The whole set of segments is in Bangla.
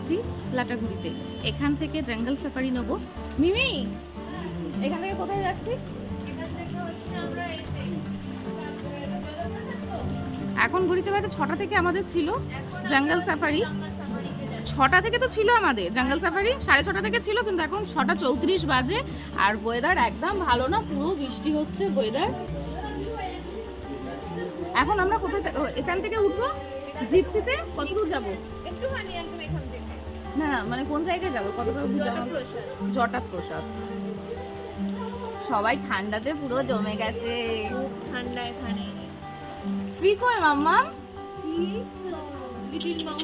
আছি লাটাগুড়িতে। এখান থেকে জঙ্গল সাফারি নেব। মিমি, এখান থেকে কোথায় যাচ্ছি? এখন ঘুরিতে বাজে ছটা থেকে আমাদের ছিল জঙ্গল সাফারি। ছটা থেকে তো ছিল আমাদের জঙ্গল সাফারি, সাড়ে ছটা থেকে ছিল, কিন্তু এখন ছটা চৌত্রিশ বাজে। আর ওয়েদার একদম ভালো না, পুরো বৃষ্টি হচ্ছে ওয়েদার এখন আমরা কোথায় এখান থেকে উঠবো? জিপসিতে? কত দূর যাব একদম এখান থেকে। না মানে কোন জায়গায় যাব? কত প্রসাদ জটা প্রসাদ সবাই ঠান্ডাতে পুরো জমে গেছে। ঠান্ডা এখানে। শ্রী কই মাম্মা লিটিল মাউস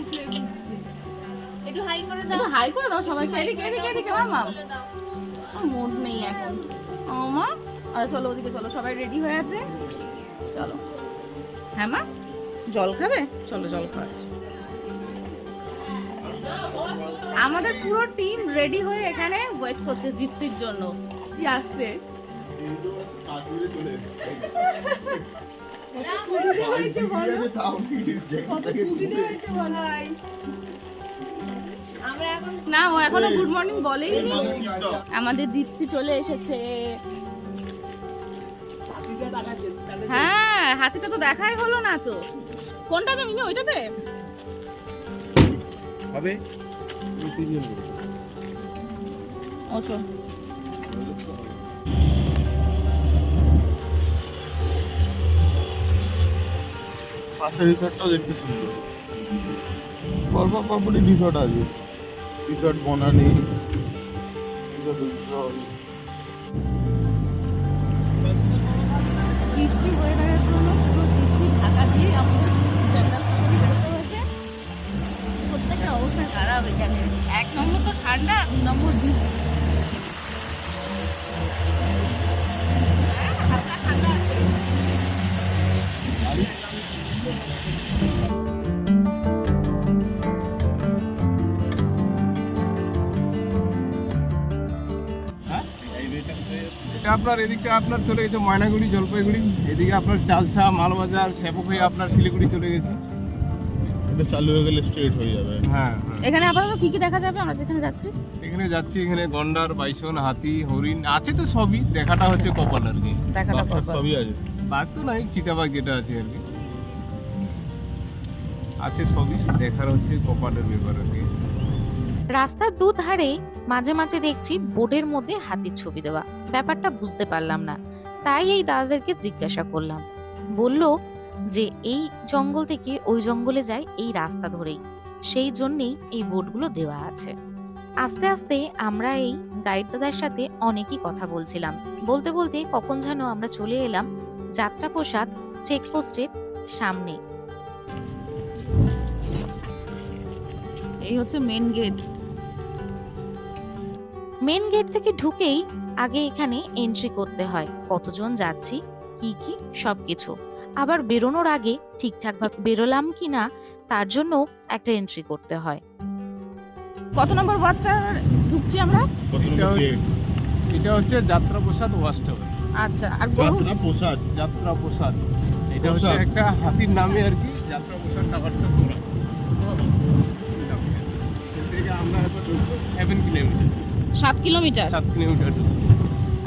একটু হাই করে দাও। হাই করে দাও সবাইকে। এদিকে এদিকে এদিকে মাম্মা। মুড নেই এখন। মা আচ্ছা চলো ওদিকে চলো। সবাই রেডি হয়ে আছে? চলো। হ্যাঁ মা? জল খাবে? চলো জল খাওয়াচ্ছি আমাদের পুরো টিম রেডি হয়ে এখানে ওয়েট করছে জিপসির জন্য। কি আসছে? না ও এখনও গুড মর্নিং বলেইনি। আমাদের জিপসি চলে এসেছে। হ্যাঁ হাতিটা তো দেখাই হলো না তো। কোনটাতে মিমি ওইটাতে? হবে। পাশের রিসর্টটাও দেখতে সুন্দর। পরপর পরপরই রিসর্ট আছে। রিসর্ট বনানি। রিসর্ট উজ্জ্বল বৃষ্টি ওয়েদারের জন্য পুরো ঢাকা দিয়ে আমাদের অবস্থা খারাপ এক নম্বর তো ঠান্ডা, দু নম্বর এটা আপনার এদিকটা আপনার চলে গেছে ময়নাগুড়ি, জলপাইগুড়ি। এদিকে আপনার চালসা, মালবাজার সেবক হয়ে আপনার শিলিগুড়ি চলে গেছে। এটা চালু হয়ে গেলে স্ট্রেট হয়ে যাবে। হ্যাঁ হ্যাঁ। এখানে আপাতত কি কি দেখা যাবে? আমরা যেখানে যাচ্ছি। এখানে যাচ্ছি এখানে গন্ডার বাইসন হাতি হরিণ আছে তো সবই। দেখাটা হচ্ছে কপাল আর কি। দেখাটা সবই আছে। বাঘ তো নাই চিতাবাঘ যেটা আছে আর কি। আছে সবই দেখার হচ্ছে কপালের ব্যাপার আর কি। রাস্তার দুধারে মাঝে মাঝে দেখছি বোর্ডের মধ্যে হাতির ছবি দেওয়া। ব্যাপারটা বুঝতে পারলাম না। তাই এই দাদাদেরকে জিজ্ঞাসা করলাম। বলল যে এই জঙ্গল থেকে ওই জঙ্গলে যায় এই রাস্তা ধরেই। সেই জন্যেই এই বোর্ডগুলো দেওয়া আছে। আস্তে আস্তে আমরা এই গাইড দাদার সাথে অনেকই কথা বলছিলাম। বলতে বলতে কখন যেন আমরা চলে এলাম যাত্রাপ্রসাদ চেকপোস্টের সামনে। এই হচ্ছে মেন গেট মেন গেট থেকে ঢুকেই আগে এখানে এন্ট্রি করতে হয়। কতজন যাচ্ছি কি কি সবকিছু। আবার বেরোনোর আগে ঠিকঠাক ভাবে বেরোলাম কি না তার জন্য একটা এন্ট্রি করতে হয়। কত নম্বর ওয়াচটা ঢুকছি আমরা? এটা হচ্ছে- যাত্রা প্রসাদ ওয়াচ টাওয়ার আচ্ছা আর যাত্রা প্রসাদ যাত্রা প্রসাদ এটা হচ্ছে একটা হাতির নামে আর কি। যাত্রা প্রসাদ টাওয়ারটা আমরা এখন সেভেন কিলোমিটার সাত কিলোমিটার সাত কিলোমিটার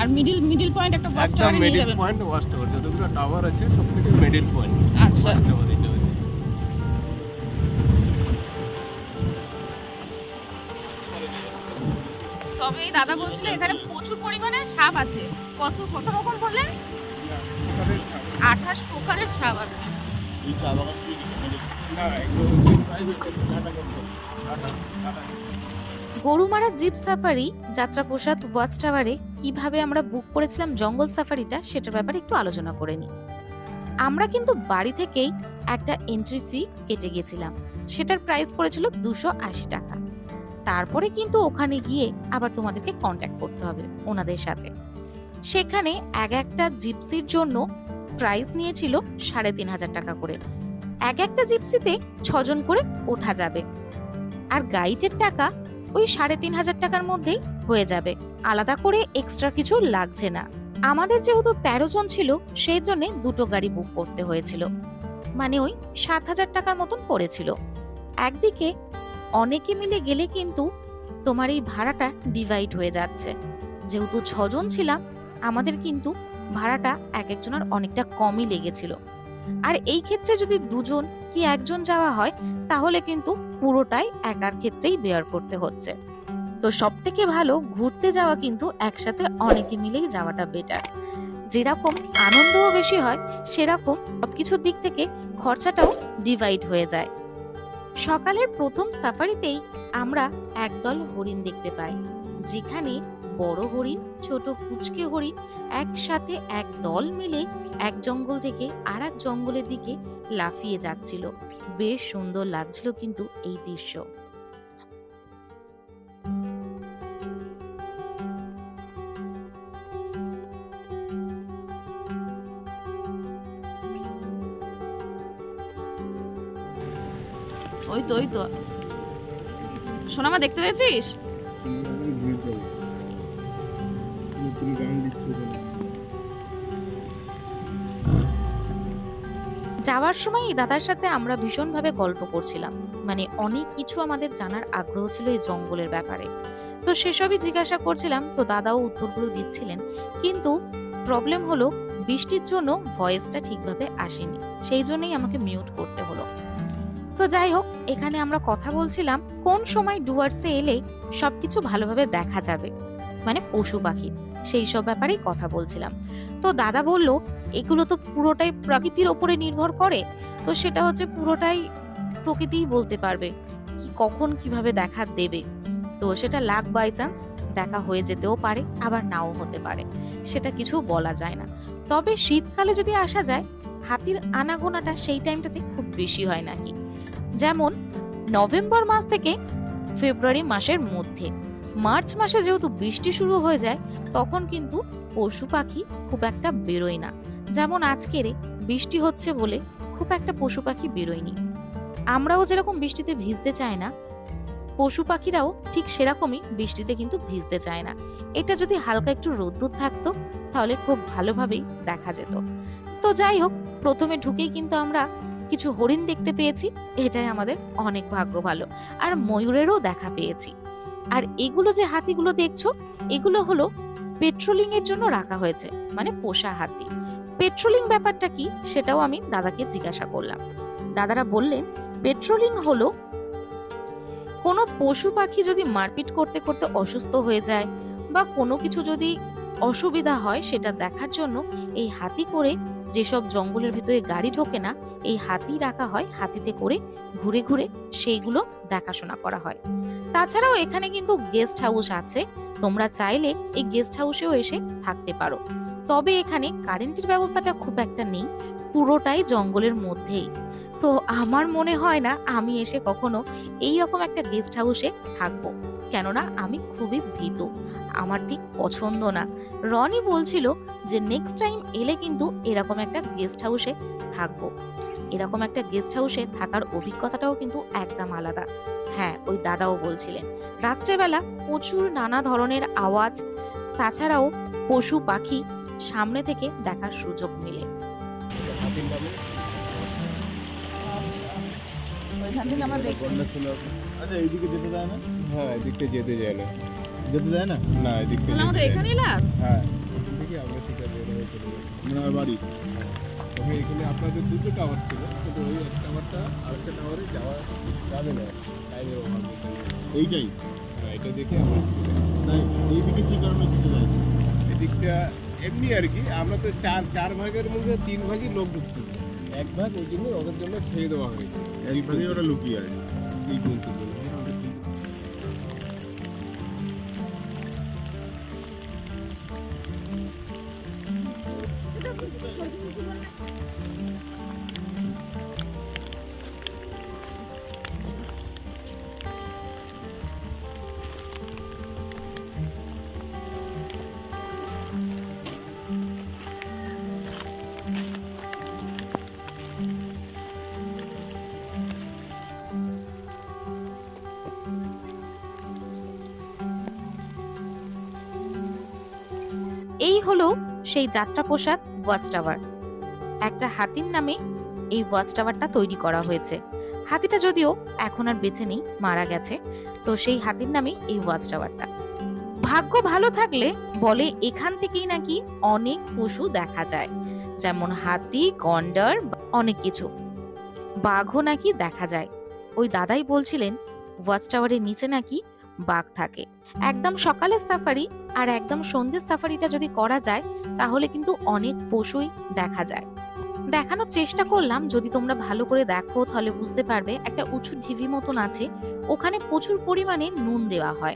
আর মিডিল মিডিল পয়েন্ট একটা ওয়াচ একটা টাওয়ারে নিয়ে মিডিল যাবেন। পয়েন্ট ওয়াচ টাওয়ার যতগুলো টাওয়ার আছে সব থেকে মিডিল পয়েন্ট আচ্ছা ওয়াচ টাওয়ার এটা হচ্ছে তবে এই দাদা বলছিল এখানে প্রচুর পরিমাণে সাপ আছে। কত কত রকম বললেন? আঠাশ প্রকারের সাপ আছে। এই চা বাগান কি আমাদের না এগুলো হচ্ছে Gorumara jeep safari, Jatraprasad watch টাওয়ারে কীভাবে আমরা বুক করেছিলাম জঙ্গল সাফারিটা সেটার ব্যাপারে একটু আলোচনা করে নিই। আমরা কিন্তু বাড়ি থেকেই একটা এন্ট্রি ফি কেটে গেছিলাম সেটার প্রাইস পড়েছিল দুশো আশি টাকা। তারপরে কিন্তু ওখানে গিয়ে আবার তোমাদেরকে কন্ট্যাক্ট করতে হবে ওনাদের সাথে। সেখানে এক একটা জিপসির জন্য প্রাইস নিয়েছিল সাড়ে তিন হাজার টাকা করে। এক একটা জিপসিতে ছজন করে ওঠা যাবে। আর গাইডের টাকা ওই সাড়ে তিন হাজার টাকার মধ্যেই হয়ে যাবে। আলাদা করে এক্সট্রা কিছু লাগছে না। আমাদের যেহেতু তেরো জন ছিল, সেই জন্য দুটো গাড়ি বুক করতে হয়েছিল। মানে ওই সাত হাজার টাকার মতন পড়েছিল। একদিকে অনেকে মিলে গেলে কিন্তু তোমার এই ভাড়াটা ডিভাইড হয়ে যাচ্ছে। যেহেতু ছজন ছিলাম, আমাদের কিন্তু ভাড়াটা এক একজনের অনেকটা কমই লেগেছিল। আর এই ক্ষেত্রে যদি দুজন কি একজন যাওয়া হয়, তাহলে কিন্তু পুরোটাই একার ক্ষেত্রেই বেয়ার করতে হচ্ছে। তো সব থেকে ভালো ঘুরতে যাওয়া কিন্তু একসাথে অনেকে মিলেই যাওয়াটা বেটার যেরকম আনন্দও বেশি হয়, সেরকম সবকিছুর দিক থেকে খরচাটাও ডিভাইড হয়ে যায়। সকালের প্রথম সাফারিতেই আমরা একদল হরিণ দেখতে পাই, যেখানে বড় হরিণ, ছোট কুচকে হরিণ একসাথে এক দল মিলে এক জঙ্গল থেকে আর জঙ্গলের দিকে লাফিয়ে যাচ্ছিল। বেশ সুন্দর লাগছিল কিন্তু এই দৃশ্য। ওই তো ওই তো। সোনামা, দেখতে পেয়েছিস? যাওয়ার সময় দাদার সাথে আমরা ভীষণভাবে গল্প করছিলাম। মানে অনেক কিছু আমাদের জানার আগ্রহ ছিল এই জঙ্গলের ব্যাপারে। তো সেসবই জিজ্ঞাসা করছিলাম, তো দাদাও উত্তরগুলো দিচ্ছিলেন। কিন্তু প্রবলেম হলো বৃষ্টির জন্য ভয়েসটা ঠিকভাবে আসেনি। সেই জন্যই আমাকে মিউট করতে হলো। তো যাই হোক, এখানে আমরা কথা বলছিলাম, কোন সময় ডুয়ার্সে এলে সবকিছু ভালোভাবে দেখা যাবে? মানে পশু পাখি, সেই সব ব্যাপারেই কথা বলছিলাম। তো দাদা বলল এগুলো তো পুরোটাই প্রকৃতির ওপরে নির্ভর করে, তো সেটা হচ্ছে পুরোটাই প্রকৃতিই বলতে পারবে কি কখন কীভাবে দেখা দেবে। তো সেটা লাক বাই চান্স, দেখা হয়ে যেতেও পারে, আবার নাও হতে পারে, সেটা কিছু বলা যায় না। তবে শীতকালে যদি আসা যায়, হাতির আনাগোনাটা সেই টাইমটাতে খুব বেশি হয় নাকি। যেমন নভেম্বর মাস থেকে ফেব্রুয়ারি মাসের মধ্যে, মার্চ মাসে যেহেতু বৃষ্টি শুরু হয়ে যায়, তখন কিন্তু পশু পাখি খুব একটা বেরোয় না। যেমন আজকের বৃষ্টি হচ্ছে বলে খুব একটা পশু পাখি বেরোয়নি। আমরাও যেরকম বৃষ্টিতে ভিজতে চাই না, পশু পাখিরাও ঠিক সেরকমই বৃষ্টিতে কিন্তু ভিজতে চায় না। এটা যদি হালকা একটু রোদ্দুর থাকতো, তাহলে খুব ভালোভাবেই দেখা যেত। তো যাই হোক, প্রথমে ঢুকেই কিন্তু আমরা কিছু হরিণ দেখতে পেয়েছি, এটাই আমাদের অনেক ভাগ্য ভালো। আর ময়ূরেরও দেখা পেয়েছি। আর এগুলো যে হাতিগুলো দেখছ, এগুলো হলো পেট্রোলিং এর জন্য রাখা হয়েছে মানে পোষা হাতি। পেট্রোলিং ব্যাপারটা কি সেটাও আমি দাদাকে জিজ্ঞাসা করলাম। দাদারা বললেন পেট্রোলিং হলো কোনো পশু পাখি যদি মারপিট করতে করতে অসুস্থ হয়ে যায় বা কোনো কিছু যদি অসুবিধা হয় সেটা দেখার জন্য এই হাতি করে যেসব জঙ্গলের ভিতরে গাড়ি ঢোকে না, এই হাতি রাখা হয়, হাতিতে করে ঘুরে ঘুরে সেইগুলো দেখাশোনা করা হয়। তাছাড়াও এখানে কিন্তু গেস্ট হাউস আছে, তোমরা চাইলে এই গেস্ট হাউসেও এসে থাকতে পারো। তবে এখানে কারেন্টের ব্যবস্থাটা খুব একটা নেই, পুরোটাই জঙ্গলের মধ্যেই। তো আমার মনে হয় না আমি এসে কখনো এই রকম একটা গেস্ট হাউসে থাকব, কেননা আমি খুবই ভীত, আমার ঠিক পছন্দ না। রনি বলছিল যে নেক্সট টাইম এলে কিন্তু এরকম একটা গেস্ট হাউসে থাকব। এরকম একটা গেস্ট হাউসে থাকার অভিজ্ঞতাটাও কিন্তু একদম আলাদা। হ্যাঁ ওই দাদাও বলছিলেন। রাত্রেবেলা প্রচুর নানা ধরনের আওয়াজ, তাছাড়াও পশু পাখি সামনে থেকে দেখার সুযোগ মিলে ওইখান থেকে আমরা দেখব আচ্ছা এইদিকে যেতে দেয় না? হ্যাঁ এদিকটা যেতে যায় না। যেতে দেয় না? না এদিকটা যায়। এখানেই লাস্ট হ্যাঁ। দেখি আমরা ঠিক আছে এভাবে চলে যাব আমার বাড়ি। তবে এখানে আপনাদের দুটো টাওয়ার ছিল কিন্তু ওই এক টাওয়ারটা আরেকটা টাওয়ারে যাওয়া যাবে না। টাইমের অভাব এইটাই? হ্যাঁ এটা দেখে আমরা। না এইদিকে কি কারণে যেতে না? এদিকটা এমনি আর কি আমরা তো চার চার ভাগের মধ্যে তিন ভাগই লোক ঢুকছিল এক ভাগ ওই জন্য ওদের জন্য ছেড়ে দেওয়া হয়েছে। এক ভাগই ওরা লুকিয়ে আছে। এই পর্যন্ত। এই হলো সেই যাত্রাপ্রসাদ ওয়াচ টাওয়ার একটা হাতির নামে এই ওয়াচ টাওয়ারটা তৈরি করা হয়েছে। হাতিটা যদিও এখন আর বেঁচে নেই, মারা গেছে, তো সেই হাতির নামে এই ওয়াচ টাওয়ারটা ভাগ্য ভালো থাকলে বলে এখান থেকেই নাকি অনেক পশু দেখা যায়, যেমন হাতি, গন্ডার, অনেক কিছু। বাঘও নাকি দেখা যায়। ওই দাদাই বলছিলেন ওয়াচ টাওয়ারের নিচে নাকি বাঘ থাকে। একদম সকালের সাফারি আর একদম সন্ধ্যের সাফারিটা যদি করা যায়, তাহলে কিন্তু অনেক পশুই দেখা যায়। দেখানোর চেষ্টা করলাম, যদি তোমরা ভালো করে দেখো, তাহলে বুঝতে পারবে একটা উঁচু ঢিবি মতন আছে, ওখানে প্রচুর পরিমাণে নুন দেওয়া হয়।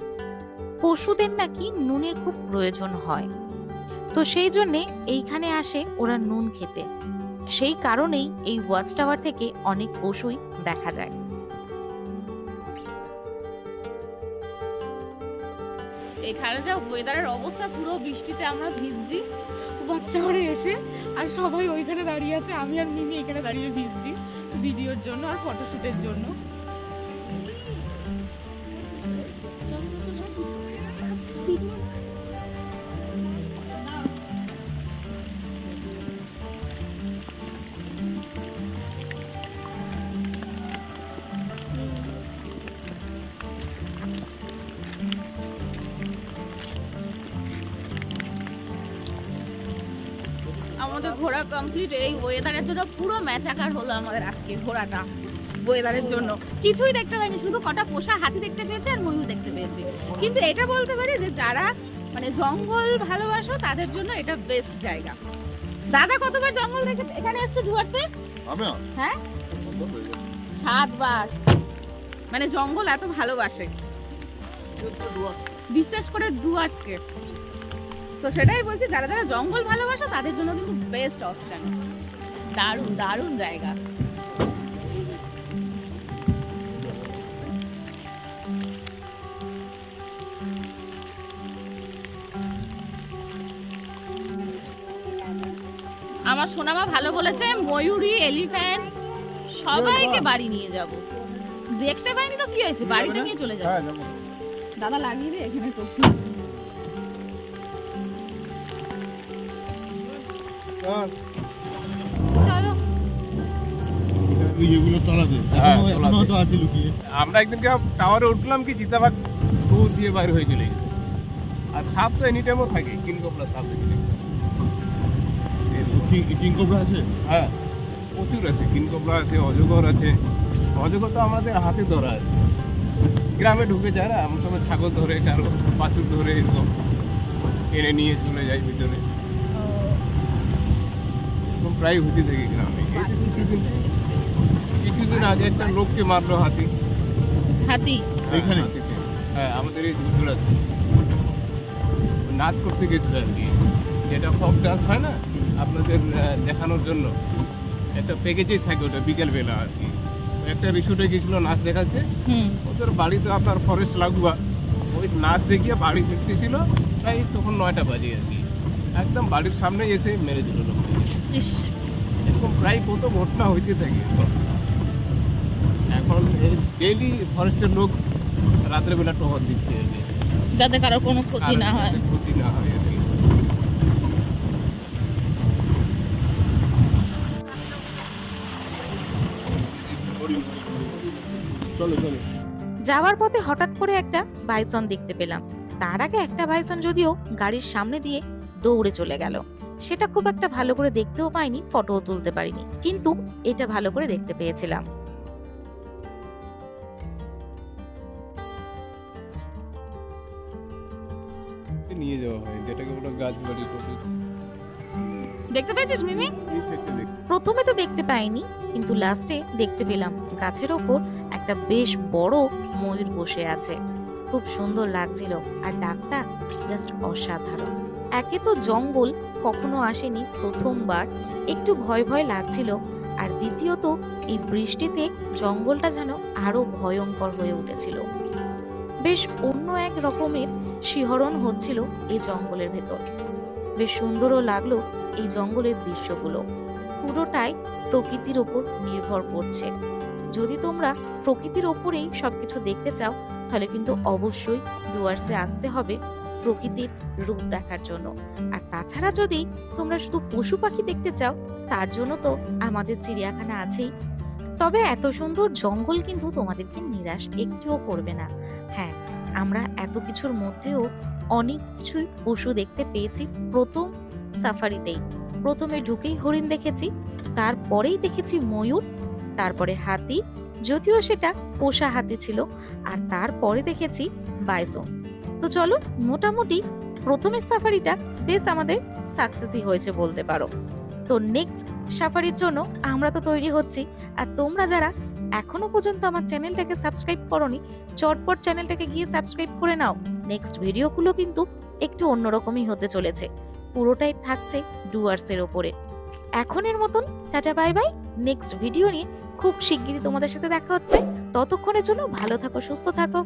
পশুদের নাকি নুনের খুব প্রয়োজন হয়। তো সেই জন্যে এইখানে আসে ওরা নুন খেতে। সেই কারণেই এই ওয়াচ টাওয়ার থেকে অনেক পশুই দেখা যায়। এখানে যা ওয়েদারের অবস্থা, পুরো বৃষ্টিতে আমরা ভিজছি। বাচ্চা করে এসে আর সবাই ওইখানে দাঁড়িয়ে আছে, আমি আর মিমি এখানে দাঁড়িয়ে ভিজছি। ভিডিওর জন্য আর ফটোশ্যুটের জন্য। আমাদের ঘোরা কমপ্লিট এই ওয়েদারের জন্য পুরো ম্যাচাকার হলো আমাদের আজকে ঘোরাটা ওয়েদারের জন্য। কিছুই দেখতে পাইনি শুধু কটা পোষা হাতি দেখতে পেয়েছি আর ময়ূর দেখতে পেয়েছি। কিন্তু এটা বলতে পারি যে যারা মানে জঙ্গল ভালোবাসো তাদের জন্য এটা বেস্ট জায়গা। দাদা কতবার জঙ্গল দেখে এখানে এসছো ডুয়ার্সে আমি হ্যাঁ? সাতবার। মানে জঙ্গল এত ভালোবাসে। বিশ্বাস করে ডুয়ার্সকে তো সেটাই বলছি যারা যারা জঙ্গল ভালোবাসো তাদের জন্য কিন্তু বেস্ট অপশান দারুণ দারুণ জায়গা। আমার সোনামা ভালো বলেছে ময়ূরী এলিফ্যান্ট সবাইকে বাড়ি নিয়ে যাব। দেখতে পাইনি তো কি হয়েছে? বাড়িতে নিয়ে চলে যাব। হ্যাঁ যাব। দাদা লাগিয়ে দে এখানে আমরা একদিনকে টাওয়ারে উঠলাম কি চিতাবাঘ দিয়ে বাইরে হয়ে চলে গেছে। আর সাপ তো এনি টাইমও থাকে কিনকপলা সাপ আছে? হ্যাঁ প্রচুর আছে কিনকপলা আছে অজগর আছে। অজগর তো আমাদের হাতে ধরা আছে। গ্রামে ঢুকে যায় না আমার সময় ছাগল ধরে কারও বাছুর ধরে এরকম এনে নিয়ে চলে যায় ভিতরে। এরকম প্রায় হতে থাকে গ্রামে। এই যে কিছুদিন কিছুদিন আগে একটা লোককে মারলো হাতি। হাতি? এখানে? হ্যাঁ, হ্যাঁ আমাদের এই নাচ করতে গেছিল আর কি। যেটা ফক ডান্স হয় না আপনাদের দেখানোর জন্য। একটা প্যাকেজেই থাকে ওটা বিকেলবেলা আর কি। একটা রিসোর্টে গেছিল নাচ দেখাতে। ওদের বাড়িতে আপনার ফরেস্ট লাগোয়া। ওই নাচ দেখিয়ে বাড়ি ফিরতেছিল প্রায় তখন নয়টা বাজে আর কি। একদম বাড়ির সামনে এসে মেরে দিল এরকম প্রায় কত ঘটনা হইতে থাকে। এখন ডেইলি ফরেস্টের লোক রাতের বেলা টহল দিচ্ছে যাতে কারোর কোনো ক্ষতি না হয়। ক্ষতি না হয় চলো চলো। যাওয়ার পথে হঠাৎ করে একটা বাইসন দেখতে পেলাম। তার আগে একটা বাইসন যদিও গাড়ির সামনে দিয়ে দৌড়ে চলে গেল। সেটা খুব একটা ভালো করে দেখতেও পাইনি ফটোও তুলতে পারিনি কিন্তু এটা ভালো করে দেখতে পেয়েছিলাম। নিয়ে যাওয়া হয় যেটাকে বলো গাছ বাড়ি করে দেখতে পেয়েছিস মিমি? প্রথমে তো দেখতে পাইনি কিন্তু লাস্টে দেখতে পেলাম গাছের ওপর একটা বেশ বড় ময়ূর বসে আছে। খুব সুন্দর লাগছিল আর ডাকটা জাস্ট অসাধারণ। একে তো জঙ্গল কখনো আসেনি প্রথমবার। একটু ভয় ভয় লাগছিল। আর দ্বিতীয়ত, এই বৃষ্টিতে জঙ্গলটা যেন আরও ভয়ঙ্কর হয়ে উঠেছিল। বেশ অন্য এক রকমের শিহরণ হচ্ছিল এই জঙ্গলের ভেতর। বেশ সুন্দরও লাগল এই জঙ্গলের দৃশ্যগুলো। পুরোটাই প্রকৃতির ওপর নির্ভর করছে। যদি তোমরা প্রকৃতির ওপরেই সবকিছু দেখতে চাও, তাহলে কিন্তু অবশ্যই ডুয়ার্সে আসতে হবে। প্রকৃতির রূপ দেখার জন্য। আর তাছাড়া যদি তোমরা শুধু পশু পাখি দেখতে চাও, তার জন্য তো আমাদের চিড়িয়াখানা আছেই। তবে এত সুন্দর জঙ্গল কিন্তু তোমাদেরকে নিরাশ একটুও করবে না। হ্যাঁ আমরা এত কিছুর মধ্যেও অনেক কিছুই পশু দেখতে পেয়েছি প্রথম সাফারিতেই। প্রথমে ঢুকেই হরিণ দেখেছি, তারপরেই দেখেছি ময়ূর, তারপরে হাতি, যদিও সেটা পোষা হাতি ছিল, আর তারপরে দেখেছি বাইসন। তো চলো, মোটামুটি প্রথমের সাফারিটা বেশ আমাদের সাকসেসই হয়েছে বলতে পারো। তো নেক্সট সাফারির জন্য আমরা তো তৈরি হচ্ছি। আর তোমরা যারা এখনও পর্যন্ত আমার চ্যানেলটাকে সাবস্ক্রাইব করনি, চটপট চ্যানেলটাকে গিয়ে সাবস্ক্রাইব করে নাও। নেক্সট ভিডিওগুলো কিন্তু একটু অন্যরকমই হতে চলেছে। পুরোটাই থাকছে ডুয়ার্সের ওপরে। এখনের মতন, tata bye bye next video নিয়ে খুব শিগগিরই তোমাদের সাথে দেখা হচ্ছে। ততক্ষণের জন্য ভালো থাকো, সুস্থ থাকো।